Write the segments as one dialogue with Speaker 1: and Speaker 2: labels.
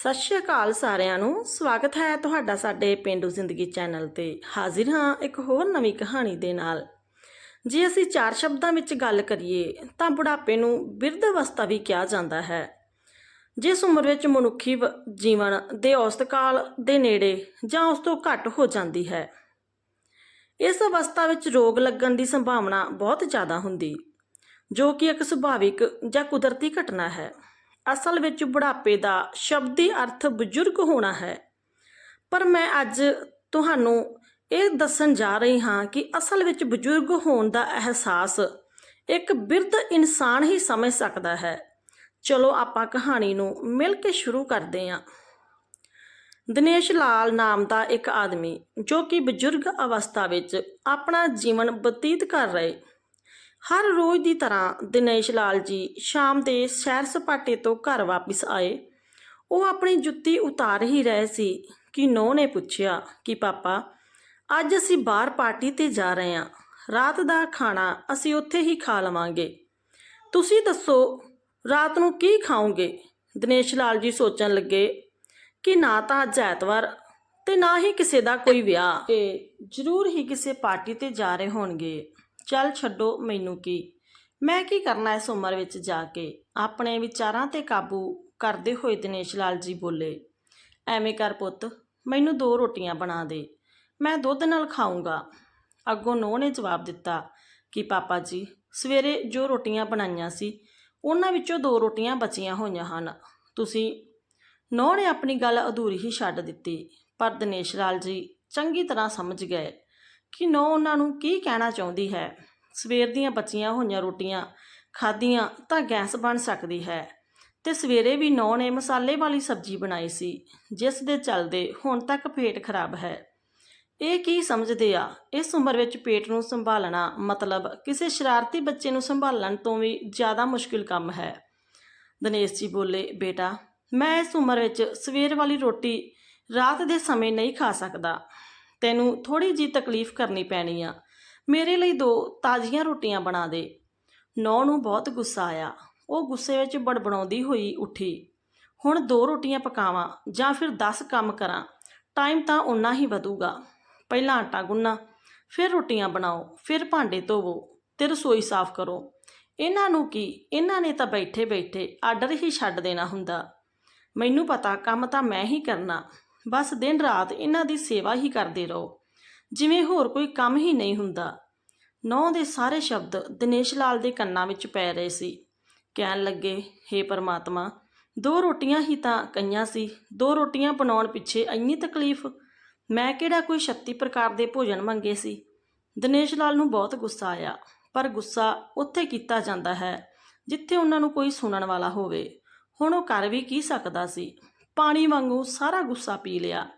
Speaker 1: ਸਤਿ ਸ਼੍ਰੀ ਅਕਾਲ ਸਾਰਿਆਂ ਨੂੰ। ਸਵਾਗਤ ਹੈ ਤੁਹਾਡਾ ਸਾਡੇ ਪਿੰਡੂ ਜ਼ਿੰਦਗੀ ਚੈਨਲ ਤੇ। ਹਾਜ਼ਰ ਹਾਂ ਇੱਕ ਹੋਰ ਨਵੀਂ ਕਹਾਣੀ ਦੇ ਨਾਲ। ਜੇ ਅਸੀਂ ਚਾਰ ਸ਼ਬਦਾਂ ਵਿੱਚ ਗੱਲ ਕਰੀਏ, ਤਾਂ ਬੁਢਾਪੇ ਨੂੰ ਬਿਰਧ ਅਵਸਥਾ ਵੀ ਕਿਹਾ ਜਾਂਦਾ ਹੈ। ਜਿਸ ਉਮਰ ਵਿੱਚ ਮਨੁੱਖੀ ਵ- ਜੀਵਨ ਦੇ ਔਸਤ ਕਾਲ ਦੇ ਨੇੜੇ ਜਾਂ ਉਸ ਤੋਂ ਘੱਟ ਹੋ ਜਾਂਦੀ ਹੈ, ਇਸ ਅਵਸਥਾ ਵਿੱਚ ਰੋਗ ਲੱਗਣ ਦੀ ਸੰਭਾਵਨਾ ਬਹੁਤ ਜ਼ਿਆਦਾ ਹੁੰਦੀ, ਜੋ ਕਿ ਇੱਕ ਸੁਭਾਵਿਕ ਜਾਂ ਕੁਦਰਤੀ ਘਟਨਾ ਹੈ। ਅਸਲ ਵਿੱਚ ਬੁਢਾਪੇ ਦਾ ਸ਼ਬਦੀ ਅਰਥ ਬਜ਼ੁਰਗ ਹੋਣਾ ਹੈ। ਪਰ ਮੈਂ ਅੱਜ ਤੁਹਾਨੂੰ ਇਹ ਦੱਸਣ ਜਾ ਰਹੀ ਹਾਂ ਕਿ ਅਸਲ ਵਿੱਚ ਬਜ਼ੁਰਗ ਹੋਣ ਦਾ ਅਹਿਸਾਸ ਇੱਕ ਬਿਰਧ ਇਨਸਾਨ ਹੀ ਸਮਝ ਸਕਦਾ ਹੈ। ਚਲੋ ਆਪਾਂ ਕਹਾਣੀ ਨੂੰ ਮਿਲ ਕੇ ਸ਼ੁਰੂ ਕਰਦੇ ਹਾਂ। ਦਿਨੇਸ਼ ਲਾਲ ਨਾਮ ਦਾ ਇੱਕ ਆਦਮੀ ਜੋ ਕਿ ਬਜ਼ੁਰਗ ਅਵਸਥਾ ਵਿੱਚ ਆਪਣਾ ਜੀਵਨ ਬਤੀਤ ਕਰ ਰਹੇ ਹਰ ਰੋਜ਼ ਦੀ ਤਰ੍ਹਾਂ ਦਿਨੇਸ਼ ਲਾਲ ਜੀ ਸ਼ਾਮ ਦੇ ਸੈਰ ਸਪਾਟੇ ਤੋਂ ਘਰ ਵਾਪਸ ਆਏ। ਉਹ ਆਪਣੀ ਜੁੱਤੀ ਉਤਾਰ ਹੀ ਰਹੇ ਸੀ ਕਿ ਨੌ ਨੇ ਪੁੱਛਿਆ ਕਿ, ਪਾਪਾ, ਅੱਜ ਅਸੀਂ ਬਾਹਰ ਪਾਰਟੀ ਤੇ ਜਾ ਰਹੇ ਹਾਂ। ਰਾਤ ਦਾ ਖਾਣਾ ਅਸੀਂ ਉੱਥੇ ਹੀ ਖਾ ਲਵਾਂਗੇ। ਤੁਸੀਂ ਦੱਸੋ, ਰਾਤ ਨੂੰ ਕੀ ਖਾਓਗੇ? ਦਿਨੇਸ਼ ਲਾਲ ਜੀ ਸੋਚਣ ਲੱਗੇ ਕਿ ਨਾ ਤਾਂ ਅੱਜ ਐਤਵਾਰ ਤੇ ਨਾ ਹੀ ਕਿਸੇ ਦਾ ਕੋਈ ਵਿਆਹ। ਤੇ ਜ਼ਰੂਰ ਹੀ ਕਿਸੇ ਪਾਰਟੀ ਤੇ ਜਾ ਰਹੇ ਹੋਣਗੇ। ਚੱਲ ਛੱਡੋ ਮੈਨੂੰ ਕੀ। ਮੈਂ ਕੀ ਕਰਨਾ ਇਸ ਉਮਰ ਵਿੱਚ ਜਾ ਕੇ? ਆਪਣੇ ਵਿਚਾਰਾਂ ਤੇ ਕਾਬੂ ਕਰਦੇ ਹੋਏ ਦਿਨੇਸ਼ ਲਾਲ ਜੀ ਬੋਲੇ, ਐਵੇਂ ਕਰ ਪੁੱਤ, ਮੈਨੂੰ ਦੋ ਰੋਟੀਆਂ ਬਣਾ ਦੇ। ਮੈਂ ਦੁੱਧ ਨਾਲ ਖਾਊਂਗਾ। ਅੱਗੋਂ ਨੋ ਨੇ ਜਵਾਬ ਦਿੱਤਾ ਕਿ, ਪਾਪਾ ਜੀ, ਸਵੇਰੇ ਜੋ ਰੋਟੀਆਂ ਬਣਾਈਆਂ ਸੀ, ਉਹਨਾਂ ਵਿੱਚੋਂ ਦੋ ਰੋਟੀਆਂ ਬਚੀਆਂ ਹੋਈਆਂ ਹਨ। ਤੁਸੀਂ ਨੌ ਨੇ ਆਪਣੀ ਗੱਲ ਅਧੂਰੀ ਹੀ ਛੱਡ ਦਿੱਤੀ, ਪਰ ਦਿਨੇਸ਼ ਲਾਲ ਜੀ ਚੰਗੀ ਤਰ੍ਹਾਂ ਸਮਝ ਗਏ ਕਿ ਨੌ ਉਹਨਾਂ ਨੂੰ ਕੀ ਕਹਿਣਾ ਚਾਹੁੰਦੀ ਹੈ? ਸਵੇਰ ਦੀਆਂ ਬਚੀਆਂ ਹੋਈਆਂ ਰੋਟੀਆਂ ਖਾਧੀਆਂ ਤਾਂ ਗੈਸ ਬਣ ਸਕਦੀ ਹੈ। ਤੇ ਸਵੇਰੇ ਵੀ ਨੌ ਨੇ ਮਸਾਲੇ ਵਾਲੀ ਸਬਜ਼ੀ ਬਣਾਈ ਸੀ, ਜਿਸ ਦੇ ਚੱਲਦੇ ਹੁਣ ਤੱਕ ਪੇਟ ਖਰਾਬ ਹੈ। ਇਹ ਕੀ ਸਮਝਦੇ ਆ? ਇਸ ਉਮਰ ਵਿੱਚ ਪੇਟ ਨੂੰ ਸੰਭਾਲਣਾ ਮਤਲਬ ਕਿਸੇ ਸ਼ਰਾਰਤੀ ਬੱਚੇ ਨੂੰ ਸੰਭਾਲਣ ਤੋਂ ਵੀ ਜ਼ਿਆਦਾ ਮੁਸ਼ਕਿਲ ਕੰਮ ਹੈ। ਦਿਨੇਸ਼ ਜੀ ਬੋਲੇ, ਬੇਟਾ, ਮੈਂ ਇਸ ਉਮਰ ਵਿੱਚ ਸਵੇਰ ਵਾਲੀ ਰੋਟੀ ਰਾਤ ਦੇ ਸਮੇਂ ਨਹੀਂ ਖਾ ਸਕਦਾ। ਤੈਨੂੰ ਥੋੜੀ ਜੀ ਤਕਲੀਫ ਕਰਨੀ ਪੈਣੀ ਆ। ਮੇਰੇ ਲਈ ਦੋ ਤਾਜ਼ੀਆਂ ਰੋਟੀਆਂ ਬਣਾ ਦੇ। ਨੌ ਨੂੰ ਬਹੁਤ ਗੁੱਸਾ ਆਇਆ। ਉਹ ਗੁੱਸੇ ਵਿੱਚ ਬੜਬੜਾਉਂਦੀ ਹੋਈ ਉੱਠੀ। ਹੁਣ ਦੋ ਰੋਟੀਆਂ ਪਕਾਵਾਂ ਜਾਂ ਫਿਰ 10 ਕੰਮ ਕਰਾਂ। ਟਾਈਮ ਤਾਂ ਉਨਾ ਹੀ ਵਧੂਗਾ। ਪਹਿਲਾਂ ਆਟਾ ਗੁੰਨਾ ਫਿਰ ਰੋਟੀਆਂ ਬਣਾਓ, ਫਿਰ ਭਾਂਡੇ ਧੋਵੋ, ਤੇ ਰਸੋਈ ਸਾਫ਼ ਕਰੋ। ਇਹਨਾਂ ਨੂੰ ਕੀ? ਇਹਨਾਂ ਨੇ ਤਾਂ ਬੈਠੇ ਬੈਠੇ ਆਰਡਰ ਹੀ ਛੱਡ ਦੇਣਾ ਹੁੰਦਾ। ਮੈਨੂੰ ਪਤਾ ਕੰਮ ਤਾਂ ਮੈਂ ਹੀ ਕਰਨਾ। ਬਸ ਦਿਨ ਰਾਤ ਇਹਨਾਂ ਦੀ ਸੇਵਾ ਹੀ ਕਰਦੇ ਰਹੋ। ਜਿਵੇਂ ਹੋਰ ਕੋਈ ਕੰਮ ਹੀ ਨਹੀਂ ਹੁੰਦਾ। ਨੌ ਦੇ ਸਾਰੇ ਸ਼ਬਦ ਦਿਨੇਸ਼ ਲਾਲ ਦੇ ਕੰਨਾਂ ਵਿੱਚ ਪੈ ਰਹੇ ਸੀ। ਕਹਿਣ ਲੱਗੇ हे ਪਰਮਾਤਮਾ, ਦੋ ਰੋਟੀਆਂ ਹੀ ਤਾਂ ਕਈਆਂ ਸੀ। ਦੋ ਰੋਟੀਆਂ ਬਣਾਉਣ ਪਿੱਛੇ ਇੰਨੀ ਤਕਲੀਫ? ਮੈਂ ਕਿਹੜਾ ਕੋਈ 36 ਪ੍ਰਕਾਰ ਦੇ ਭੋਜਨ ਮੰਗੇ ਸੀ? ਦਿਨੇਸ਼ ਲਾਲ ਨੂੰ ਬਹੁਤ ਗੁੱਸਾ ਆਇਆ, ਪਰ ਗੁੱਸਾ ਉੱਥੇ ਕੀਤਾ ਜਾਂਦਾ ਹੈ ਜਿੱਥੇ ਉਹਨਾਂ ਨੂੰ ਕੋਈ ਸੁਣਨ ਵਾਲਾ ਹੋਵੇ। ਹੁਣ ਉਹ ਕਰ ਵੀ ਕੀ ਸਕਦਾ ਸੀ? ਪਾਣੀ ਵਾਂਗੂ ਸਾਰਾ ਗੁੱਸਾ ਪੀ ਲਿਆ।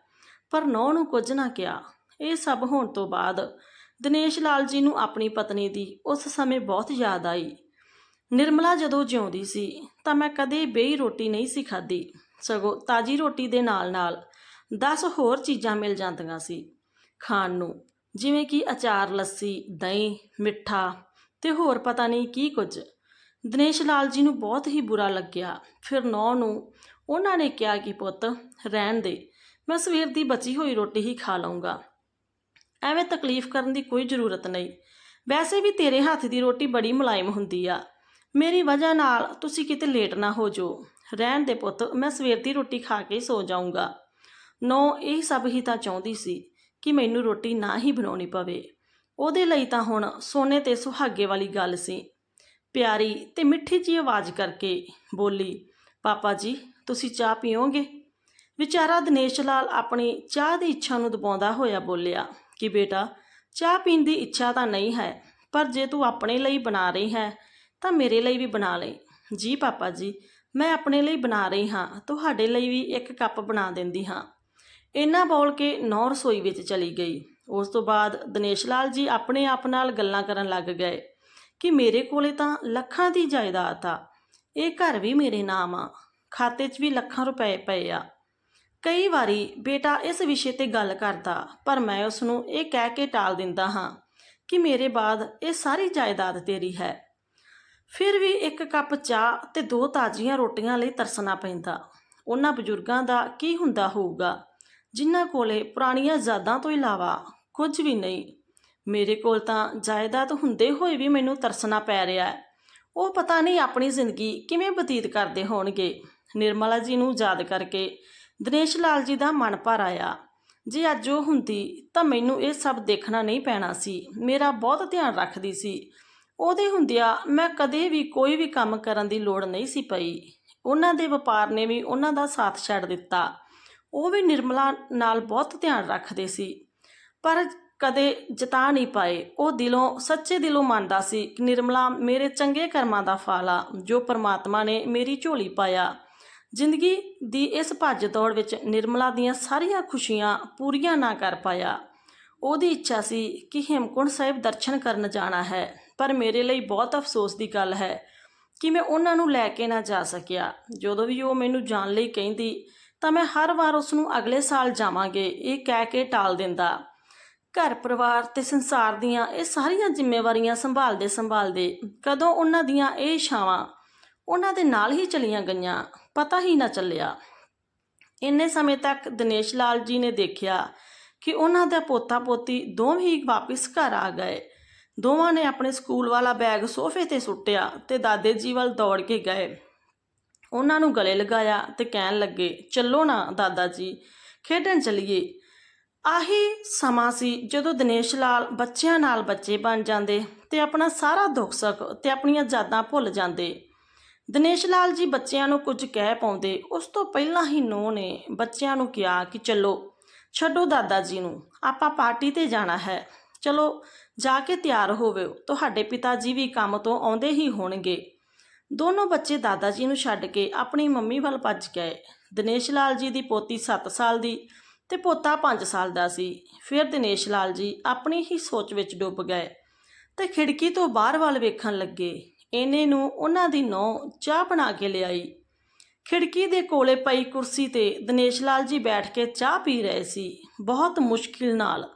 Speaker 1: ਪਰ ਨੌ ਨੂੰ ਕੁਝ ਨਾ ਕਿਹਾ। ਇਹ ਸਭ ਹੋਣ ਤੋਂ ਬਾਅਦ ਦਿਨੇਸ਼ ਲਾਲ ਜੀ ਨੂੰ ਆਪਣੀ ਪਤਨੀ ਦੀ ਉਸ ਸਮੇਂ ਬਹੁਤ ਯਾਦ ਆਈ। ਨਿਰਮਲਾ ਜਦੋਂ ਜਿਉਂਦੀ ਸੀ ਤਾਂ ਮੈਂ ਕਦੇ ਬੇਈ ਰੋਟੀ ਨਹੀਂ ਸੀ ਖਾਧੀ। ਸਗੋਂ ਤਾਜੀ ਰੋਟੀ ਦੇ ਨਾਲ-ਨਾਲ 10 ਹੋਰ ਚੀਜ਼ਾਂ ਮਿਲ ਜਾਂਦੀਆਂ ਸੀ। ਖਾਣ ਨੂੰ, ਜਿਵੇਂ ਕਿ ਅਚਾਰ, ਲੱਸੀ, ਦਹੀਂ, ਮਿੱਠਾ ਤੇ ਹੋਰ ਪਤਾ ਨਹੀਂ ਕੀ ਕੁਝ। ਦਿਨੇਸ਼ ਲਾਲ ਜੀ ਨੂੰ ਬਹੁਤ ਹੀ ਬੁਰਾ ਲੱਗਿਆ। ਫਿਰ ਨੌ ਨੂੰ ਉਹਨਾਂ ਨੇ ਕਿਹਾ ਕਿ ਪੁੱਤ, ਰਹਿਣ ਦੇ, ਮੈਂ ਸਵੇਰ ਦੀ ਬਚੀ ਹੋਈ ਰੋਟੀ ਹੀ ਖਾ ਲਵਾਂਗਾ ਐਵੇਂ ਤਕਲੀਫ ਕਰਨ ਦੀ ਕੋਈ ਜ਼ਰੂਰਤ ਨਹੀਂ। ਵੈਸੇ ਵੀ ਤੇਰੇ ਹੱਥ ਦੀ ਰੋਟੀ ਬੜੀ ਮੁਲਾਇਮ ਹੁੰਦੀ ਆ। ਮੇਰੀ ਵਜ੍ਹਾ ਨਾਲ ਤੁਸੀਂ ਕਿਤੇ ਲੇਟ ਨਾ ਹੋ ਜਾਓ। ਰਹਿਣ ਦੇ ਪੁੱਤ, ਮੈਂ ਸਵੇਰ ਦੀ ਰੋਟੀ ਖਾ ਕੇ ਸੋ ਜਾਊਂਗਾ। ਨੌ, ਇਹ ਸਭ ਹੀ ਤਾਂ ਚਾਹੁੰਦੀ ਸੀ ਕਿ ਮੈਨੂੰ ਰੋਟੀ ਨਾ ਹੀ ਬਣਾਉਣੀ ਪਵੇ। ਉਹਦੇ ਲਈ ਤਾਂ ਹੁਣ ਸੋਨੇ ਤੇ ਸੁਹਾਗੇ ਵਾਲੀ ਗੱਲ ਸੀ। ਪਿਆਰੀ ਤੇ ਮਿੱਠੀ ਜੀ ਆਵਾਜ਼ ਕਰਕੇ ਬੋਲੀ, ਪਾਪਾ ਜੀ ਤੁਸੀਂ ਚਾਹ ਪੀਓਗੇ? ਵਿਚਾਰਾ ਦਿਨੇਸ਼ ਲਾਲ ਆਪਣੀ ਚਾਹ ਦੀ ਇੱਛਾ ਨੂੰ ਦਬਾਉਂਦਾ ਹੋਇਆ ਬੋਲਿਆ ਕਿ ਬੇਟਾ, ਚਾਹ ਪੀਣ ਦੀ ਇੱਛਾ ਤਾਂ ਨਹੀਂ ਹੈ, ਪਰ ਜੇ ਤੂੰ ਆਪਣੇ ਲਈ ਬਣਾ ਰਹੀ ਹੈ, ਤਾਂ ਮੇਰੇ ਲਈ ਵੀ ਬਣਾ ਲੈ। ਜੀ ਪਾਪਾ ਜੀ, ਮੈਂ ਆਪਣੇ ਲਈ ਬਣਾ ਰਹੀ ਹਾਂ, ਤੁਹਾਡੇ ਲਈ ਵੀ ਇੱਕ ਕੱਪ ਬਣਾ ਦਿੰਦੀ ਹਾਂ। ਇੰਨਾ ਬੋਲ ਕੇ ਨੌ ਰਸੋਈ ਵਿੱਚ ਚਲੀ ਗਈ। ਉਸ ਤੋਂ ਬਾਅਦ ਦਿਨੇਸ਼ ਲਾਲ ਜੀ ਆਪਣੇ ਆਪ ਨਾਲ ਗੱਲਾਂ ਕਰਨ ਲੱਗ ਗਏ ਕਿ ਮੇਰੇ ਕੋਲੇ ਤਾਂ ਲੱਖਾਂ ਦੀ ਜਾਇਦਾਦ ਆ, ਇਹ ਘਰ ਵੀ ਮੇਰੇ ਨਾਮ ਆ। ਖਾਤੇ 'ਚ ਵੀ ਲੱਖਾਂ ਰੁਪਏ ਪਏ ਆ। ਕਈ ਵਾਰੀ ਬੇਟਾ ਇਸ ਵਿਸ਼ੇ ਤੇ ਗੱਲ ਕਰਦਾ, ਪਰ ਮੈਂ ਉਸ ਨੂੰ ਇਹ ਕਹਿ ਕੇ ਟਾਲ ਦਿੰਦਾ ਹਾਂ ਕਿ ਮੇਰੇ ਬਾਅਦ ਇਹ ਸਾਰੀ ਜਾਇਦਾਦ ਤੇਰੀ ਹੈ। ਫਿਰ ਵੀ ਇੱਕ ਕੱਪ ਚਾਹ ਤੇ ਦੋ ਤਾਜ਼ੀਆਂ ਰੋਟੀਆਂ ਲਈ ਤਰਸਣਾ ਪੈਂਦਾ। ਉਹਨਾਂ ਬਜ਼ੁਰਗਾਂ ਦਾ ਕੀ ਹੁੰਦਾ ਹੋਊਗਾ? ਜਿਨ੍ਹਾਂ ਕੋਲੇ ਪੁਰਾਣੀਆਂ ਯਾਦਾਂ ਤੋਂ ਇਲਾਵਾ ਕੁਝ ਵੀ ਨਹੀਂ। ਮੇਰੇ ਕੋਲ ਤਾਂ ਜਾਇਦਾਦ ਹੁੰਦੇ ਹੋਏ ਵੀ ਮੈਨੂੰ ਤਰਸਣਾ ਪੈ ਰਿਹਾ ਹੈ। ਉਹ ਪਤਾ ਨਹੀਂ ਆਪਣੀ ਜ਼ਿੰਦਗੀ ਕਿਵੇਂ ਬਤੀਤ ਕਰਦੇ ਹੋਣਗੇ। ਨਿਰਮਲਾ ਜੀ ਨੂੰ ਯਾਦ ਕਰਕੇ ਦਿਨੇਸ਼ ਲਾਲ ਜੀ ਦਾ ਮਨ ਭਰ ਆਇਆ। ਜੇ ਅੱਜ ਉਹ ਹੁੰਦੀ ਤਾਂ ਮੈਨੂੰ ਇਹ ਸਭ ਦੇਖਣਾ ਨਹੀਂ ਪੈਣਾ ਸੀ। ਮੇਰਾ ਬਹੁਤ ਧਿਆਨ ਰੱਖਦੀ ਸੀ। ਉਹਦੇ ਹੁੰਦਿਆਂ ਮੈਂ ਕਦੇ ਵੀ ਕੋਈ ਵੀ ਕੰਮ ਕਰਨ ਦੀ ਲੋੜ ਨਹੀਂ ਸੀ ਪਈ। ਉਹਨਾਂ ਦੇ ਵਪਾਰ ਨੇ ਵੀ ਉਹਨਾਂ ਦਾ ਸਾਥ ਛੱਡ ਦਿੱਤਾ। ਉਹ ਵੀ ਨਿਰਮਲਾ ਨਾਲ ਬਹੁਤ ਧਿਆਨ ਰੱਖਦੇ ਸੀ। ਪਰ ਕਦੇ ਜਤਾ ਨਹੀਂ ਪਾਏ। ਉਹ ਦਿਲੋਂ, ਸੱਚੇ ਦਿਲੋਂ ਮੰਨਦਾ ਸੀ ਕਿ ਨਿਰਮਲਾ ਮੇਰੇ ਚੰਗੇ ਕਰਮਾਂ ਦਾ ਫਲ ਆ ਜੋ ਪਰਮਾਤਮਾ ਨੇ ਮੇਰੀ ਝੋਲੀ ਪਾਇਆ। ਜ਼ਿੰਦਗੀ ਦੀ ਇਸ ਭੱਜ ਦੌੜ ਵਿੱਚ ਨਿਰਮਲਾ ਦੀਆਂ ਸਾਰੀਆਂ ਖੁਸ਼ੀਆਂ ਪੂਰੀਆਂ ਨਾ ਕਰ ਪਾਇਆ। ਉਹਦੀ ਇੱਛਾ ਸੀ ਕਿ ਹੇਮਕੁੰਟ ਸਾਹਿਬ ਦਰਸ਼ਨ ਕਰਨ ਜਾਣਾ ਹੈ, ਪਰ ਮੇਰੇ ਲਈ ਬਹੁਤ ਅਫਸੋਸ ਦੀ ਗੱਲ ਹੈ ਕਿ ਮੈਂ ਉਹਨਾਂ ਨੂੰ ਲੈ ਕੇ ਨਾ ਜਾ ਸਕਿਆ। ਜਦੋਂ ਵੀ ਉਹ ਮੈਨੂੰ ਜਾਣ ਲਈ ਕਹਿੰਦੀ, ਤਾਂ ਮੈਂ ਹਰ ਵਾਰ ਉਸ ਨੂੰ ਅਗਲੇ ਸਾਲ ਜਾਵਾਂਗੇ, ਇਹ ਕਹਿ ਕੇ ਟਾਲ ਦਿੰਦਾ। ਘਰ ਪਰਿਵਾਰ ਤੇ ਸੰਸਾਰ ਦੀਆਂ ਇਹ ਸਾਰੀਆਂ ਜ਼ਿੰਮੇਵਾਰੀਆਂ ਸੰਭਾਲਦੇ ਸੰਭਾਲਦੇ ਕਦੋਂ ਉਹਨਾਂ ਦੀਆਂ ਇਹ ਇਛਾਵਾਂ ਉਹਨਾਂ ਦੇ ਨਾਲ ਹੀ ਚਲੀਆਂ ਗਈਆਂ। ਪਤਾ ਹੀ ਨਾ ਚੱਲਿਆ। ਇੰਨੇ ਸਮੇਂ ਤੱਕ ਦਿਨੇਸ਼ ਲਾਲ ਜੀ ਨੇ ਦੇਖਿਆ ਕਿ ਉਹਨਾਂ ਦਾ ਪੋਤਾ ਪੋਤੀ ਦੋਵੇਂ ਹੀ ਵਾਪਿਸ ਘਰ ਆ ਗਏ। ਦੋਵਾਂ ਨੇ ਆਪਣੇ ਸਕੂਲ ਵਾਲਾ ਬੈਗ ਸੋਫੇ ਤੇ ਸੁੱਟਿਆ ਤੇ ਦਾਦੇ ਜੀ ਵੱਲ ਦੌੜ ਕੇ ਗਏ। ਉਹਨਾਂ ਨੂੰ ਗਲੇ ਲਗਾਇਆ ਤੇ ਕਹਿਣ ਲੱਗੇ, ਚੱਲੋ ਨਾ ਦਾਦਾ ਜੀ, ਖੇਡਣ ਚਲੀਏ। ਆਹੀ ਸਮਾਂ ਸੀ ਜਦੋਂ ਦਿਨੇਸ਼ ਲਾਲ ਬੱਚਿਆਂ ਨਾਲ ਬੱਚੇ ਬਣ ਜਾਂਦੇ ਤੇ ਆਪਣਾ ਸਾਰਾ ਦੁੱਖ ਸੁੱਖ ਤੇ ਆਪਣੀਆਂ ਯਾਦਾਂ ਭੁੱਲ ਜਾਂਦੇ। ਦਿਨੇਸ਼ ਲਾਲ ਜੀ ਬੱਚਿਆਂ ਨੂੰ ਕੁਝ ਕਹਿ ਪਾਉਂਦੇ, ਉਸ ਤੋਂ ਪਹਿਲਾਂ ਹੀ ਨੋ ਨੇ ਬੱਚਿਆਂ ਨੂੰ ਕਿਹਾ ਕਿ ਚਲੋ, ਛੱਡੋ ਦਾਦਾ ਜੀ ਨੂੰ, ਆਪਾਂ ਪਾਰਟੀ ਤੇ ਜਾਣਾ ਹੈ। ਚਲੋ, ਜਾ ਕੇ ਤਿਆਰ ਹੋਵੋ ਤੁਹਾਡੇ ਪਿਤਾ ਜੀ ਵੀ ਕੰਮ ਤੋਂ ਆਉਂਦੇ ਹੀ ਹੋਣਗੇ। ਦੋਨੋਂ ਬੱਚੇ ਦਾਦਾ ਜੀ ਨੂੰ ਛੱਡ ਕੇ ਆਪਣੀ ਮੰਮੀ ਵੱਲ ਭੱਜ ਗਏ। ਦਿਨੇਸ਼ ਲਾਲ ਜੀ ਦੀ ਪੋਤੀ 7 ਸਾਲ ਦੀ ਤੇ ਪੋਤਾ 5 ਸਾਲ ਦਾ ਸੀ। ਫਿਰ ਦਿਨੇਸ਼ ਲਾਲ ਜੀ ਆਪਣੀ ਹੀ ਸੋਚ ਵਿੱਚ ਡੁੱਬ ਗਏ ਤੇ ਖਿੜਕੀ ਤੋਂ ਬਾਹਰ ਵੱਲ ਵੇਖਣ ਲੱਗੇ। ਇਹਨੇ ਨੂੰ ਉਹਨਾਂ ਦੀ ਨੌ ਚਾਹ ਬਣਾ ਕੇ ਲਿਆਈ। ਖਿੜਕੀ ਦੇ ਕੋਲੇ ਪਈ ਕੁਰਸੀ ਤੇ ਦਿਨੇਸ਼ ਲਾਲ ਜੀ ਬੈਠ ਕੇ ਚਾਹ ਪੀ ਰਹੇ ਸੀ, ਬਹੁਤ ਮੁਸ਼ਕਿਲ ਨਾਲ।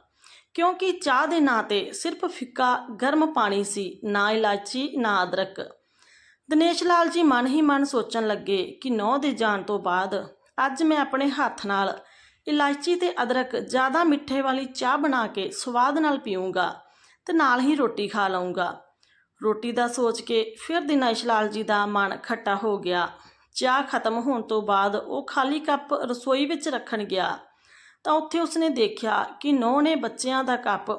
Speaker 1: ਕਿਉਂਕਿ ਚਾਹ ਦੇ ਨਾਂ ਤੇ ਸਿਰਫ ਫਿੱਕਾ ਗਰਮ ਪਾਣੀ ਸੀ, ਨਾ ਇਲਾਚੀ, ਨਾ ਅਦਰਕ। ਦਿਨੇਸ਼ ਲਾਲ ਜੀ ਮਨ ਹੀ ਮਨ ਸੋਚਣ ਲੱਗੇ ਕਿ ਨੌ ਦੇ ਜਾਣ ਤੋਂ ਬਾਅਦ ਅੱਜ ਮੈਂ ਆਪਣੇ ਹੱਥ ਨਾਲ ਇਲਾਇਚੀ ਤੇ ਅਦਰਕ ਜ਼ਿਆਦਾ ਮਿੱਠੇ ਵਾਲੀ ਚਾਹ ਬਣਾ ਕੇ ਸਵਾਦ ਨਾਲ ਪੀਊਂਗਾ ਤੇ ਨਾਲ ਹੀ ਰੋਟੀ ਖਾ ਲਵਾਂਗਾ ਰੋਟੀ ਦਾ ਸੋਚ ਕੇ ਫਿਰ ਦਿਨੇਸ਼ ਲਾਲ ਜੀ ਦਾ ਮਨ ਖੱਟਾ ਹੋ ਗਿਆ। ਚਾਹ ਖਤਮ ਹੋਣ ਤੋਂ ਬਾਅਦ ਉਹ ਖਾਲੀ ਕੱਪ ਰਸੋਈ ਵਿੱਚ ਰੱਖਣ ਗਿਆ। ਤਾਂ ਉੱਥੇ ਉਸਨੇ ਦੇਖਿਆ ਕਿ ਨੌ ਨੇ ਬੱਚਿਆਂ ਦਾ ਕੱਪ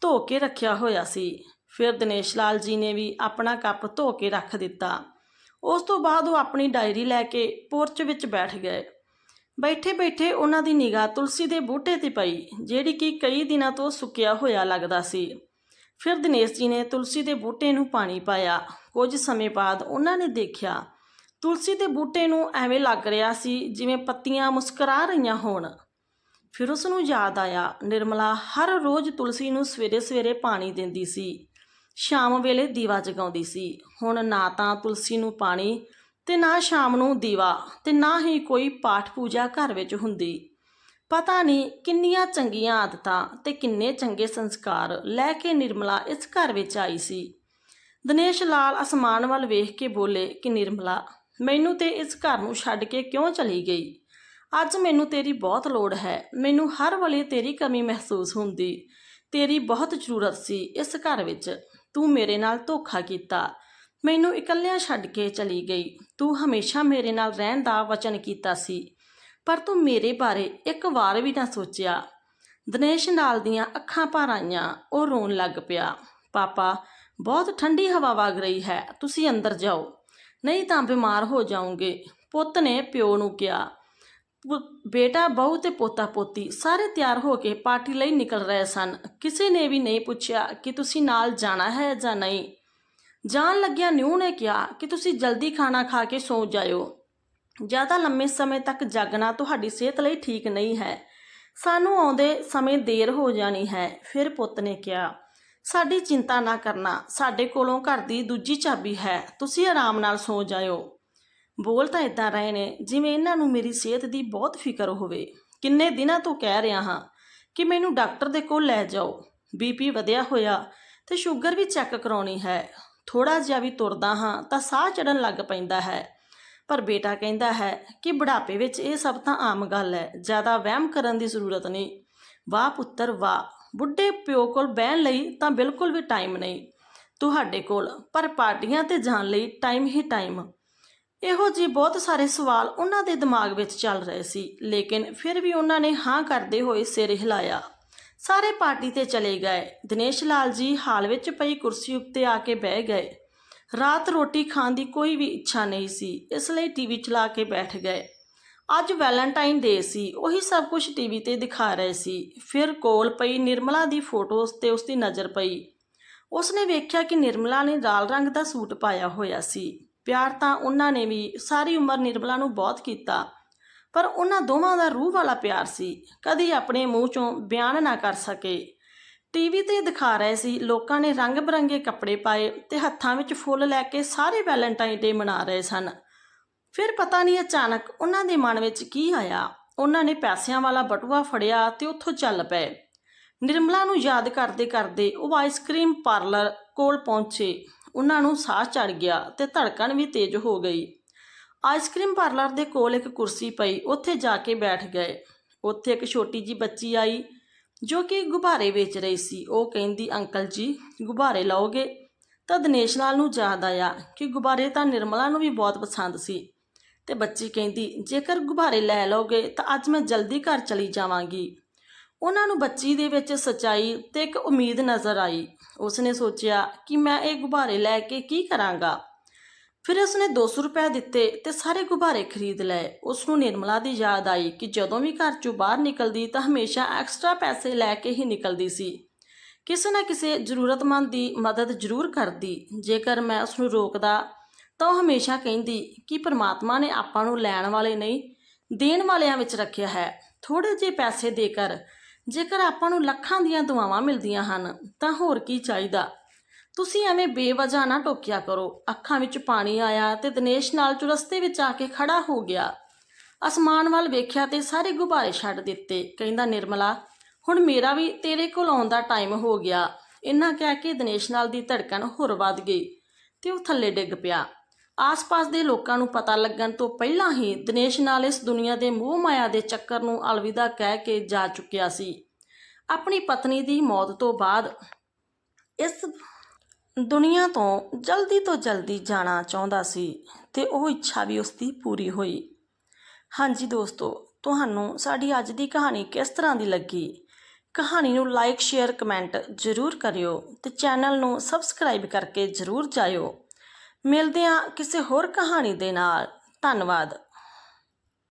Speaker 1: ਧੋ ਕੇ ਰੱਖਿਆ ਹੋਇਆ ਸੀ। ਫਿਰ ਦਿਨੇਸ਼ ਲਾਲ ਜੀ ਨੇ ਵੀ ਆਪਣਾ ਕੱਪ ਧੋ ਕੇ ਰੱਖ ਦਿੱਤਾ। ਉਸ ਤੋਂ ਬਾਅਦ ਉਹ ਆਪਣੀ ਡਾਇਰੀ ਲੈ ਕੇ ਪੋਰਚ ਵਿੱਚ ਬੈਠ ਗਏ। ਬੈਠੇ ਬੈਠੇ ਉਹਨਾਂ ਦੀ ਨਿਗਾਹ ਤੁਲਸੀ ਦੇ ਬੂਟੇ ਤੇ ਪਈ, ਜਿਹੜੀ ਕਿ ਕਈ ਦਿਨਾਂ ਤੋਂ ਸੁੱਕਿਆ ਹੋਇਆ ਲੱਗਦਾ ਸੀ। ਫਿਰ ਦਿਨੇਸ਼ ਜੀ ਨੇ ਤੁਲਸੀ ਦੇ ਬੂਟੇ ਨੂੰ ਪਾਣੀ ਪਾਇਆ। ਕੁਝ ਸਮੇਂ ਬਾਅਦ ਉਹਨਾਂ ਨੇ ਦੇਖਿਆ, ਤੁਲਸੀ ਦੇ ਬੂਟੇ ਨੂੰ ਐਵੇਂ ਲੱਗ ਰਿਹਾ ਸੀ ਜਿਵੇਂ ਪੱਤੀਆਂ ਮੁਸਕਰਾ ਰਹੀਆਂ ਹੋਣ। ਫਿਰ ਉਸ ਨੂੰ ਯਾਦ ਆਇਆ, ਨਿਰਮਲਾ ਹਰ ਰੋਜ਼ ਤੁਲਸੀ ਨੂੰ ਸਵੇਰੇ ਸਵੇਰੇ ਪਾਣੀ ਦਿੰਦੀ ਸੀ। ਸ਼ਾਮ ਵੇਲੇ ਦੀਵਾ ਜਗਾਉਂਦੀ ਸੀ। ਹੁਣ ਨਾ ਤਾਂ ਤੁਲਸੀ ਨੂੰ ਪਾਣੀ ਤੇ ਨਾ ਸ਼ਾਮ ਨੂੰ ਦੀਵਾ ਤੇ ਨਾ ਹੀ ਕੋਈ ਪਾਠ ਪੂਜਾ ਘਰ ਵਿੱਚ ਹੁੰਦੀ। ਪਤਾ ਨਹੀਂ ਕਿੰਨੀਆਂ ਚੰਗੀਆਂ ਆਦਤਾਂ ਤੇ ਕਿੰਨੇ ਚੰਗੇ ਸੰਸਕਾਰ ਲੈ ਕੇ ਨਿਰਮਲਾ ਇਸ ਘਰ ਵਿੱਚ ਆਈ ਸੀ। ਦਿਨੇਸ਼ ਲਾਲ ਅਸਮਾਨ ਵੱਲ ਵੇਖ ਕੇ ਬੋਲੇ ਕਿ ਨਿਰਮਲਾ, ਮੈਨੂੰ ਤੇ ਇਸ ਘਰ ਨੂੰ ਛੱਡ ਕੇ ਕਿਉਂ ਚਲੀ ਗਈ? ਅੱਜ ਮੈਨੂੰ ਤੇਰੀ ਬਹੁਤ ਲੋੜ ਹੈ, ਮੈਨੂੰ ਹਰ ਵੇਲੇ ਤੇਰੀ ਕਮੀ ਮਹਿਸੂਸ ਹੁੰਦੀ। ਤੇਰੀ ਬਹੁਤ ਜ਼ਰੂਰਤ ਸੀ ਇਸ ਘਰ ਵਿੱਚ। ਤੂੰ ਮੇਰੇ ਨਾਲ ਧੋਖਾ ਕੀਤਾ। ਮੈਨੂੰ ਇਕੱਲਿਆਂ ਛੱਡ ਕੇ ਚਲੀ ਗਈ। ਤੂੰ ਹਮੇਸ਼ਾ ਮੇਰੇ ਨਾਲ ਰਹਿਣ ਦਾ ਵਚਨ ਕੀਤਾ ਸੀ। ਪਰ ਤੂੰ ਮੇਰੇ ਬਾਰੇ ਇੱਕ ਵਾਰ ਵੀ ਨਾ ਸੋਚਿਆ। ਦਿਨੇਸ਼ ਨਾਲ ਦੀਆਂ ਅੱਖਾਂ ਭਰ ਆਈਆਂ, ਉਹ ਰੋਣ ਲੱਗ ਪਿਆ। ਪਾਪਾ, ਬਹੁਤ ਠੰਡੀ ਹਵਾ ਵਗ ਰਹੀ ਹੈ, ਤੁਸੀਂ ਅੰਦਰ ਜਾਓ, ਨਹੀਂ ਤਾਂ ਬਿਮਾਰ ਹੋ ਜਾਓਗੇ, ਪੁੱਤ ਨੇ ਪਿਓ ਨੂੰ ਕਿਹਾ। ਪੁ- ਬੇਟਾ, ਬਹੂ ਤੇ ਪੋਤਾ ਪੋਤੀ ਸਾਰੇ ਤਿਆਰ ਹੋ ਕੇ ਪਾਰਟੀ ਲਈ ਨਿਕਲ ਰਹੇ ਸਨ। ਕਿਸੇ ਨੇ ਵੀ ਨਹੀਂ ਪੁੱਛਿਆ ਕਿ ਤੁਸੀਂ ਨਾਲ ਜਾਣਾ ਹੈ ਜਾਂ ਨਹੀਂ। ਜਾਣ ਲੱਗਿਆ ਨਿਊ ਨੇ ਕਿਹਾ ਕਿ ਤੁਸੀਂ ਜਲਦੀ ਖਾਣਾ ਖਾ ਕੇ ਸੌਂ ਜਾਇਓ। ਜ਼ਿਆਦਾ ਲੰਮੇ ਸਮੇਂ ਤੱਕ ਜਾਗਣਾ ਤੁਹਾਡੀ ਸਿਹਤ ਲਈ ਠੀਕ ਨਹੀਂ ਹੈ। ਸਾਨੂੰ ਆਉਂਦੇ ਸਮੇਂ ਦੇਰ ਹੋ ਜਾਣੀ ਹੈ, ਫਿਰ ਪੁੱਤ ਨੇ ਕਿਹਾ। ਸਾਡੀ ਚਿੰਤਾ ਨਾ ਕਰਨਾ, ਸਾਡੇ ਕੋਲੋਂ ਘਰ ਦੀ ਦੂਜੀ ਚਾਬੀ ਹੈ, ਤੁਸੀਂ ਆਰਾਮ ਨਾਲ ਸੌਂ ਜਾਇਓ। ਬੋਲ ਤਾਂ ਇਦਾਂ ਰਹੇ ਨੇ, ਜਿਵੇਂ ਇਹਨਾਂ ਨੂੰ ਮੇਰੀ ਸਿਹਤ ਦੀ ਬਹੁਤ ਫਿਕਰ ਹੋਵੇ। ਕਿੰਨੇ ਦਿਨਾਂ ਤੋਂ ਕਹਿ ਰਿਹਾ ਹਾਂ ਕਿ ਮੈਨੂੰ ਡਾਕਟਰ ਦੇ ਕੋਲ ਲੈ ਜਾਓ। ਬੀਪੀ ਵਧਿਆ ਹੋਇਆ ਤੇ ਸ਼ੂਗਰ ਵੀ ਚੈੱਕ ਕਰਾਉਣੀ ਹੈ। ਥੋੜਾ ਜਿਹਾ ਵੀ ਤੁਰਦਾ ਹਾਂ ਤਾਂ ਸਾਹ ਚੜਨ ਲੱਗ ਪੈਂਦਾ ਹੈ। ਪਰ ਬੇਟਾ ਕਹਿੰਦਾ ਹੈ ਕਿ ਬੁਢਾਪੇ ਵਿੱਚ ਇਹ ਸਭ ਤਾਂ ਆਮ ਗੱਲ ਹੈ, ਜ਼ਿਆਦਾ ਵਹਿਮ ਕਰਨ ਦੀ ਜ਼ਰੂਰਤ ਨਹੀਂ। ਵਾਹ ਪੁੱਤਰ, ਵਾਹ, ਬੁੱਢੇ ਪਿਓ ਕੋਲ ਬਹਿਣ ਲਈ ਤਾਂ ਬਿਲਕੁਲ ਵੀ ਟਾਈਮ ਨਹੀਂ। ਤੁਹਾਡੇ ਕੋਲ, ਪਰ ਪਾਰਟੀਆਂ ਤੇ ਜਾਣ ਲਈ ਟਾਈਮ ਹੀ ਟਾਈਮ। ਇਹੋ ਜਿਹੇ ਬਹੁਤ ਸਾਰੇ ਸਵਾਲ ਉਹਨਾਂ ਦੇ ਦਿਮਾਗ ਵਿੱਚ ਚੱਲ ਰਹੇ ਸੀ, ਲੇਕਿਨ ਫਿਰ ਵੀ ਉਹਨਾਂ ਨੇ ਹਾਂ ਕਰਦੇ ਹੋਏ ਸਿਰ ਹਿਲਾਇਆ। ਸਾਰੇ ਪਾਰਟੀ ਤੇ ਚਲੇ ਗਏ। ਦਿਨੇਸ਼ ਲਾਲ ਜੀ ਹਾਲ ਵਿੱਚ ਪਈ ਕੁਰਸੀ ਉੱਤੇ ਆ ਕੇ ਬਹਿ ਗਏ। ਰਾਤ ਰੋਟੀ ਖਾਣ ਦੀ ਕੋਈ ਵੀ ਇੱਛਾ ਨਹੀਂ ਸੀ, ਇਸ ਲਈ ਟੀਵੀ ਚਲਾ ਕੇ ਬੈਠ ਗਏ। ਅੱਜ ਵੈਲੈਂਟਾਈਨ ਡੇ ਸੀ, ਉਹੀ ਸਭ ਕੁਝ ਟੀਵੀ ਤੇ ਦਿਖਾ ਰਹੇ ਸੀ। ਫਿਰ ਕੋਲ ਪਈ ਨਿਰਮਲਾ ਦੀ ਫੋਟੋਜ਼ ਤੇ ਉਸ ਦੀ ਨਜ਼ਰ ਪਈ। ਉਸਨੇ ਵੇਖਿਆ ਕਿ ਨਿਰਮਲਾ ਨੇ ਲਾਲ ਰੰਗ ਦਾ ਸੂਟ ਪਾਇਆ ਹੋਇਆ ਸੀ। ਪਿਆਰ ਤਾਂ ਉਹਨਾਂ ਨੇ ਵੀ, ਸਾਰੀ ਉਮਰ ਨਿਰਮਲਾ ਨੂੰ ਬਹੁਤ ਕੀਤਾ। ਪਰ ਉਹਨਾਂ ਦੋਵਾਂ ਦਾ ਰੂਹ ਵਾਲਾ ਪਿਆਰ ਸੀ। ਕਦੀ ਆਪਣੇ ਮੂੰਹ ਚੋਂ ਬਿਆਨ ਨਾ ਕਰ ਸਕੇ। ਟੀਵੀ ਤੇ ਦਿਖਾ ਰਹੇ ਸੀ, ਲੋਕਾਂ ਨੇ ਰੰਗ ਬਰੰਗੇ ਕੱਪੜੇ ਪਾਏ ਤੇ ਹੱਥਾਂ ਵਿੱਚ ਫੁੱਲ ਲੈ ਕੇ ਸਾਰੇ ਵੈਲੈਂਟਾਈਨ ਡੇ ਮਨਾ ਰਹੇ ਸਨ। ਫਿਰ ਪਤਾ ਨਹੀਂ ਅਚਾਨਕ ਉਹਨਾਂ ਦੇ ਮਨ ਵਿੱਚ ਕੀ ਆਇਆ। ਉਹਨਾਂ ਨੇ ਪੈਸਿਆਂ ਵਾਲਾ ਬਟੂਆ ਫੜਿਆ ਤੇ ਉੱਥੋਂ ਚੱਲ ਪਏ। ਨਿਰਮਲਾ ਨੂੰ ਯਾਦ ਕਰਦੇ ਕਰਦੇ ਉਹ ਆਈਸਕ੍ਰੀਮ ਪਾਰਲਰ ਕੋਲ ਪਹੁੰਚੇ। ਉਹਨਾਂ ਨੂੰ ਸਾਹ ਚੜ ਗਿਆ ਤੇ ਧੜਕਣ ਵੀ ਤੇਜ਼ ਹੋ ਗਈ। ਆਈਸਕ੍ਰੀਮ ਪਾਰਲਰ ਦੇ ਕੋਲ ਇੱਕ ਕੁਰਸੀ ਪਈ, ਉੱਥੇ ਜਾ ਕੇ ਬੈਠ ਗਏ। ਉੱਥੇ ਇੱਕ ਛੋਟੀ ਜੀ ਬੱਚੀ ਆਈ। ਜੋ ਕਿ ਗੁਬਾਰੇ ਵੇਚ ਰਹੀ ਸੀ। ਉਹ ਕਹਿੰਦੀ, ਅੰਕਲ ਜੀ, ਗੁਬਾਰੇ ਲਓਗੇ? ਤਾਂ ਦਿਨੇਸ਼ ਲਾਲ ਨੂੰ ਯਾਦ ਆਇਆ ਕਿ ਗੁਬਾਰੇ ਤਾਂ ਨਿਰਮਲਾ ਨੂੰ ਵੀ ਬਹੁਤ ਪਸੰਦ ਸੀ। ਤੇ ਬੱਚੀ ਕਹਿੰਦੀ, ਜੇਕਰ ਗੁਬਾਰੇ ਲੈ ਲਓਗੇ ਤਾਂ ਅੱਜ ਮੈਂ ਜਲਦੀ ਘਰ ਚਲੀ ਜਾਵਾਂਗੀ। ਉਹਨਾਂ ਨੂੰ ਬੱਚੀ ਦੇ ਵਿੱਚ ਸਚਾਈ ਤੇ ਇੱਕ ਉਮੀਦ ਨਜ਼ਰ ਆਈ। ਉਸਨੇ ਸੋਚਿਆ ਕਿ ਮੈਂ ਇਹ ਗੁਬਾਰੇ ਲੈ ਕੇ ਕੀ ਕਰਾਂਗਾ? ਫਿਰ ਉਸਨੇ 200 ਰੁਪਏ ਦਿੱਤੇ ਤੇ ਸਾਰੇ ਗੁਬਾਰੇ ਖਰੀਦ ਲਏ। ਉਸ ਨੂੰ ਨਿਰਮਲਾ ਦੀ ਯਾਦ ਆਈ ਕਿ ਜਦੋਂ ਵੀ ਘਰ ਚੋਂ ਬਾਹਰ ਨਿਕਲਦੀ ਤਾਂ ਹਮੇਸ਼ਾ ਐਕਸਟਰਾ ਪੈਸੇ ਲੈ ਕੇ ਹੀ ਨਿਕਲਦੀ ਸੀ। ਕਿਸੇ ਨਾ ਕਿਸੇ ਜ਼ਰੂਰਤਮੰਦ ਦੀ ਮਦਦ ਜ਼ਰੂਰ ਕਰਦੀ। ਜੇਕਰ ਮੈਂ ਉਸ ਨੂੰ ਰੋਕਦਾ ਤਾਂ ਉਹ ਹਮੇਸ਼ਾ ਕਹਿੰਦੀ ਕਿ ਪ੍ਰਮਾਤਮਾ ਨੇ ਆਪਾਂ ਨੂੰ ਲੈਣ ਵਾਲੇ ਨਹੀਂ, ਦੇਣ ਵਾਲਿਆਂ ਵਿੱਚ ਰੱਖਿਆ ਹੈ। ਥੋੜੇ ਜਿਹੇ ਪੈਸੇ ਦੇ ਕਰ। ਜੇਕਰ ਆਪਾਂ ਨੂੰ ਲੱਖਾਂ ਦੀਆਂ ਦੁਆਵਾਂ ਮਿਲਦੀਆਂ ਹਨ ਤਾਂ ਹੋਰ ਕੀ ਚਾਹੀਦਾ? ਤੁਸੀਂ ਐਵੇਂ ਬੇਵਜ੍ਹਾ ਨਾ ਟੋਕਿਆ ਕਰੋ। ਅੱਖਾਂ ਵਿੱਚ ਪਾਣੀ ਆਇਆ ਤੇ ਦਿਨੇਸ਼ ਨਾਲ ਚੁਰਸਤੇ ਵਿੱਚ ਆ ਕੇ ਖੜਾ ਹੋ ਗਿਆ। ਅਸਮਾਨ ਵੱਲ ਵੇਖਿਆ ਤੇ ਸਾਰੇ ਗੁਬਾਰੇ ਛੱਡ ਦਿੱਤੇ। ਕਹਿੰਦਾ, ਨਿਰਮਲਾ, ਹੁਣ ਮੇਰਾ ਵੀ ਤੇਰੇ ਕੋਲ ਆਉਣ ਦਾ ਟਾਈਮ ਹੋ ਗਿਆ। ਇੰਨਾ ਕਹਿ ਕੇ ਦਿਨੇਸ਼ ਨਾਲ ਦੀ ਧੜਕਣ ਹੋਰ ਵੱਧ ਗਈ ਤੇ ਉਹ ਥੱਲੇ ਡਿੱਗ ਪਿਆ। ਆਸ-ਪਾਸ ਦੇ ਲੋਕਾਂ ਨੂੰ ਪਤਾ ਲੱਗਣ ਤੋਂ ਪਹਿਲਾਂ ਹੀ ਦਿਨੇਸ਼ ਨਾਲ ਇਸ ਦੁਨੀਆ ਦੇ ਮੋਹ ਮਾਇਆ ਦੇ ਚੱਕਰ ਨੂੰ ਅਲਵਿਦਾ ਕਹਿ ਕੇ ਜਾ ਚੁੱਕਿਆ ਸੀ। ਆਪਣੀ ਪਤਨੀ ਦੀ ਮੌਤ ਤੋਂ ਬਾਅਦ ਇਸ ਦੁਨੀਆ ਤੋਂ ਜਲਦੀ ਤੋਂ ਜਲਦੀ ਜਾਣਾ ਚਾਹੁੰਦਾ ਸੀ ਤੇ ਉਹ ਇੱਛਾ ਵੀ ਉਸ ਦੀ ਪੂਰੀ ਹੋਈ। ਹਾਂਜੀ ਦੋਸਤੋ, ਤੁਹਾਨੂੰ ਸਾਡੀ ਅੱਜ ਦੀ ਕਹਾਣੀ ਕਿਸ ਤਰ੍ਹਾਂ ਦੀ ਲੱਗੀ? ਕਹਾਣੀ ਨੂੰ ਲਾਈਕ ਸ਼ੇਅਰ ਕਮੈਂਟ ਜ਼ਰੂਰ ਕਰਿਓ ਤੇ ਚੈਨਲ ਨੂੰ ਸਬਸਕ੍ਰਾਈਬ ਕਰਕੇ ਜ਼ਰੂਰ ਜਾਇਓ। ਮਿਲਦੇ ਹਾਂ ਕਿਸੇ ਹੋਰ ਕਹਾਣੀ ਦੇ ਨਾਲ। ਧੰਨਵਾਦ।